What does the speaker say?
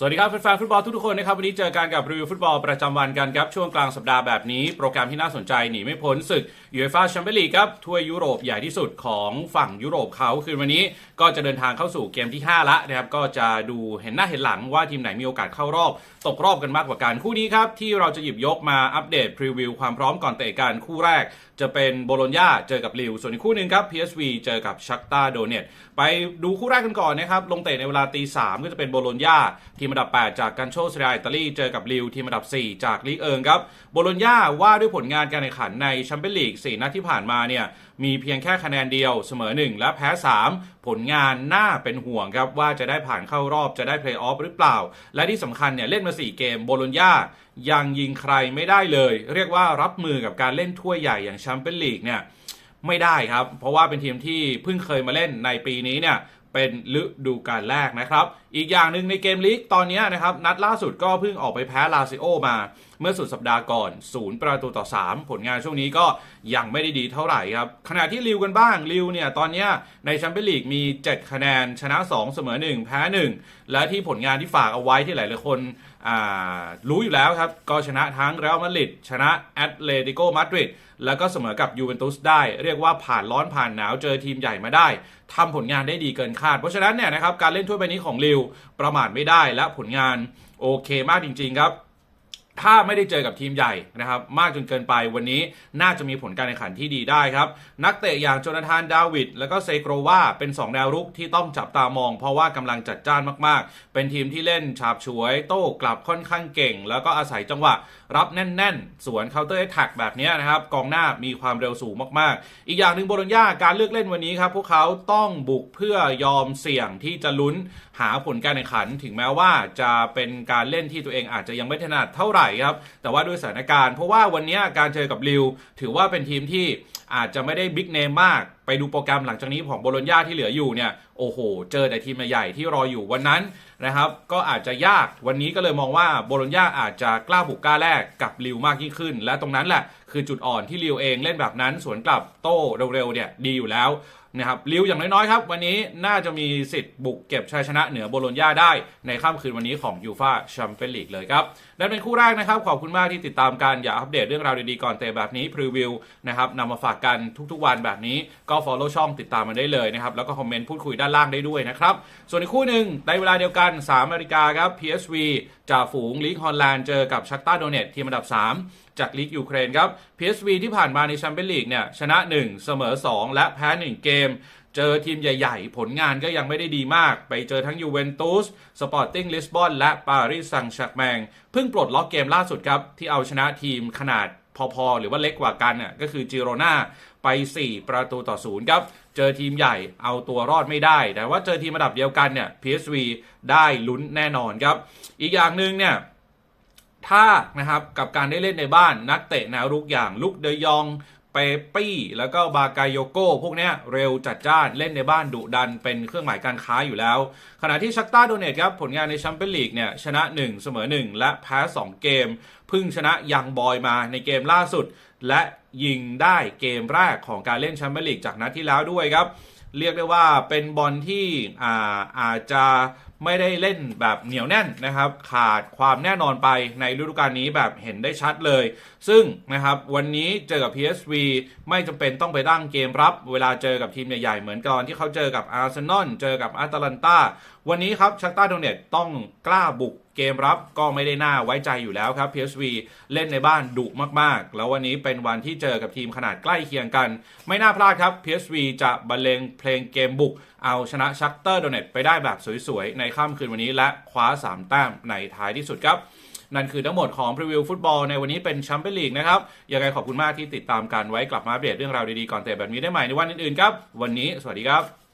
สวัสดีครับแฟนๆฟุตบอลทุกๆคนนะครับวันนี้เจอกันกับรีวิวฟุตบอลประจำวันกันครับ ช่วงกลางสัปดาห์แบบนี้ โปรแกรมที่น่าสนใจหนีไม่พ้นศึกยูเอฟ่าแชมเปี้ยนลีกครับทัวร์ยุโรปใหญ่ที่สุดของฝั่งยุโรปเขาคืนวันนี้ก็จะเดินทางเข้าสู่เกมที่ 5 ละนะครับก็จะดูเห็นหน้าเห็นหลังว่าทีมไหนมีโอกาสเข้ารอบ ตกรอบกันมากกว่ากันคู่นี้ครับที่เราจะหยิบยกมาอัปเดตพรีวิวความพร้อมก่อนเตะกันคู่แรก จะเป็นโบโลญญาเจอกับลิวส่วนอีกคู่หนึ่งครับ PSV เจอกับชักตาโดเนตไปดูคู่แรกกันก่อนนะครับลงเตะในเวลาตีสามก็จะเป็นโบโลญญาทีมอันดับ 8 จากกันโชเซียอิตาลีเจอกับลิวทีมอันดับ 4 จากลีกเอิงครับโบโลญญาว่าด้วยผลงานการแข่งขันในแชมเปี้ยนลีก4นัดที่ผ่านมาเนี่ยมีเพียงแค่คะแนนเดียวเสมอ 1 และแพ้ 3 ผลงานน่าเป็นห่วงครับ ว่าจะได้ผ่านเข้ารอบจะได้เพลย์ออฟหรือเปล่า และที่สำคัญเนี่ยเล่นมา 4 เกมโบโลญญายังยิงใครไม่ได้เลย เรียกว่ารับมือกับการเล่นถ้วยใหญ่อย่างแชมเปี้ยนลีกเนี่ยไม่ได้ครับ เพราะว่าเป็นทีมที่เพิ่งเคยมาเล่นในปีนี้เนี่ย เป็นฤดูกาลแรกนะครับ อีกอย่างหนึ่งในเกมลีกตอนนี้นะครับ นัดล่าสุดก็เพิ่งออกไปแพ้ลาซิโอมา เมื่อสุดสัปดาห์ก่อน 0 ประตูต่อ 3 ผลงานช่วงนี้ก็ยังไม่ได้ดีเท่าไหร่ครับ ขณะที่ลิวกันบ้างลิวเนี่ยตอนนี้ในแชมเปี้ยนลีกมี 7 คะแนน ชนะ 2 เสมอ 1 แพ้ 1 และที่ผลงานที่ฝากเอาไว้ที่หลายๆคนรู้อยู่แล้วครับ ก็ชนะทั้งเรอัลมาดริดชนะแอตเลติโกมาดริด แล้วก็เสมอกับยูเวนตุสได้เรียกว่าผ่านร้อนผ่านหนาวเจอทีมใหญ่มาได้ทำผลงานได้ดีเกินคาด เพราะฉะนั้นเนี่ยนะครับการเล่นถ้วยใบนี้ของลิวประมาทไม่ได้และผลงานโอเคมากจริง ๆ ครับ ถ้าไม่ได้เจอกับทีมใหญ่นะครับมากจนเกินไปวันนี้น่าจะมีผลการแข่งขันที่ดีได้ครับ นักเตะอย่างโจนาธานดาวิดแล้วก็เซโกรวาเป็น2แนวรุกที่ต้องจับตามอง เพราะว่ากำลังจัดจ้านมากๆ เป็นทีมที่เล่นฉาบฉวย โต้กลับค่อนข้างเก่ง แล้วก็อาศัยจังหวะ รับแน่น ๆ สวนเคาน์เตอร์แท็กแบบนี้นะครับกองหน้ามีความเร็วสูงมากๆ อีกอย่างหนึ่งโบโลญญาการเลือกเล่นวันนี้ครับพวกเขาต้องบุกเพื่อยอมเสี่ยงที่จะลุ้นหาผลการแข่งขัน ถึงแม้ว่าจะเป็นการเล่นที่ตัวเองอาจจะยังไม่ถนัดเท่าไหร่ร่ครับ แต่ว่าด้วยสถานการณ์ เพราะว่าวันนี้การเจอกับลิวถือว่าเป็นทีมที่อาจจะไม่ได้บิ๊กเนมมาก ไปดูโปรแกรมหลังจากนี้ของโบโลญญาที่เหลืออยู่เนี่ย โอ้โห เจอแต่ทีมใหญ่ที่รออยู่วันนั้นนะครับ ก็อาจจะยากวันนี้ก็เลยมองว่าโบโลญญาอาจจะกล้าบุกกล้าแลกกับลิวมากยิ่งขึ้น และตรงนั้นแหละคือจุดอ่อนที่ลิวเองเล่นแบบนั้น สวนกลับโต้เร็วๆเนี่ยดีอยู่แล้วนะครับลิวอย่างน้อยๆครับ วันนี้น่าจะมีสิทธิ์บุกเก็บชัยชนะเหนือโบโลญญาได้ในค่ำคืนวันนี้ของยูฟาแชมเปี้ยนลีกเลยครับนั่นเป็นคู่แรกนะครับ ขอบคุณมากที่ติดตามกันอย่าอัปเดตเรื่องราวดีๆก่อนเตะแบบนี้พรีวิวนะครับนำมาฝากกันทุกๆวันแบบนี้ก็ follow ช่องติดตามมาได้เลยนะครับแล้วก็คอมเมนต์พูดคุยด้านล่างได้ด้วยนะครับ ส่วนอีกคู่หนึ่งในเวลาเดียวกัน3นาฬิกาครับ PSV จ่าฝูงลีกฮอลแลนด์เจอกับชักตาโดเนตทีมอันดับ 3จากลีกยูเครนครับ PSV ที่ผ่านมาในแชมเปี้ยนลีกเนี่ยชนะ 1 เสมอ 2 และแพ้ 1 เกม เจอทีมใหญ่ๆ ผลงานก็ยังไม่ได้ดีมาก ไปเจอทั้งยูเวนตุส สปอร์ติ้งลิสบอนและปารีสแซงต์แชร์กแมงเพิ่งปลดล็อกเกมล่าสุดครับ ที่เอาชนะทีมขนาด พอๆ หรือว่าเล็กกว่ากันน่ยก็คือจิโรนาไป 4 ประตูต่อศูนย์ครับ เจอทีมใหญ่เอาตัวรอดไม่ได้ แต่ว่าเจอทีมระดับเดียวกันเนี่ย PSV ได้ลุ้นแน่นอนครับ อีกอย่างหนึ่งเนี่ยถ้านะครับกับการได้เล่นในบ้านนักเตะแนวรุกอย่างลุกเดยอง ปปี้ แล้วก็บากายโยโก้พวกเนี้ยเร็วจัดจ้านเล่นในบ้านดุดันเป็นเครื่องหมายการค้าอยู่แล้ว ขณะที่ชักตาโดเนตครับผลงานในแชมเปี้ยนลีกเนี่ยชนะ 1 เสมอ 1 และแพ้ 2 เกมพึ่งชนะยังบอยมาในเกมล่าสุด และยิงได้เกมแรกของการเล่นแชมเปี้ยนลีกจากนัดที่แล้วด้วยครับ เรียกได้ว่าเป็นบอลที่อาอาจจะ ไม่ได้เล่นแบบเหนียวแน่นนะครับ ขาดความแน่นอนไปในฤดูกาลนี้แบบเห็นได้ชัดเลย ซึ่งนะครับวันนี้เจอกับ PSV ไม่จำเป็นต้องไปตั้งเกมรับ เวลาเจอกับทีมใหญ่ๆ เหมือนตอนที่เขาเจอกับอาร์เซนอลเจอกับอาตาลันตาวันนี้ครับชักตาโดเนตต้องกล้าบุกเกมรับก็ไม่ได้น่าไว้ใจอยู่แล้วครับ PSV เล่นในบ้านดุมากๆ แล้ววันนี้เป็นวันที่เจอกับทีมขนาดใกล้เคียงกัน ไม่น่าพลาดครับ PSV จะบรรเลงเพลงเกมบุก เอาชนะชักเตอร์โดเนตไปได้แบบสวยๆ ในค่ำคืนวันนี้และคว้า 3 แต้มในท้ายที่สุดครับนั่นคือทั้งหมดของพรีวิวฟุตบอลในวันนี้เป็นแชมเปี้ยนลีกนะครับ ยังไงขอบคุณมากที่ติดตามกันไว้กลับมาอัปเดตเรื่องราวดีๆก่อนเตะแบบนี้ได้ใหม่ในวันอื่นๆครับ วันนี้สวัสดีครับ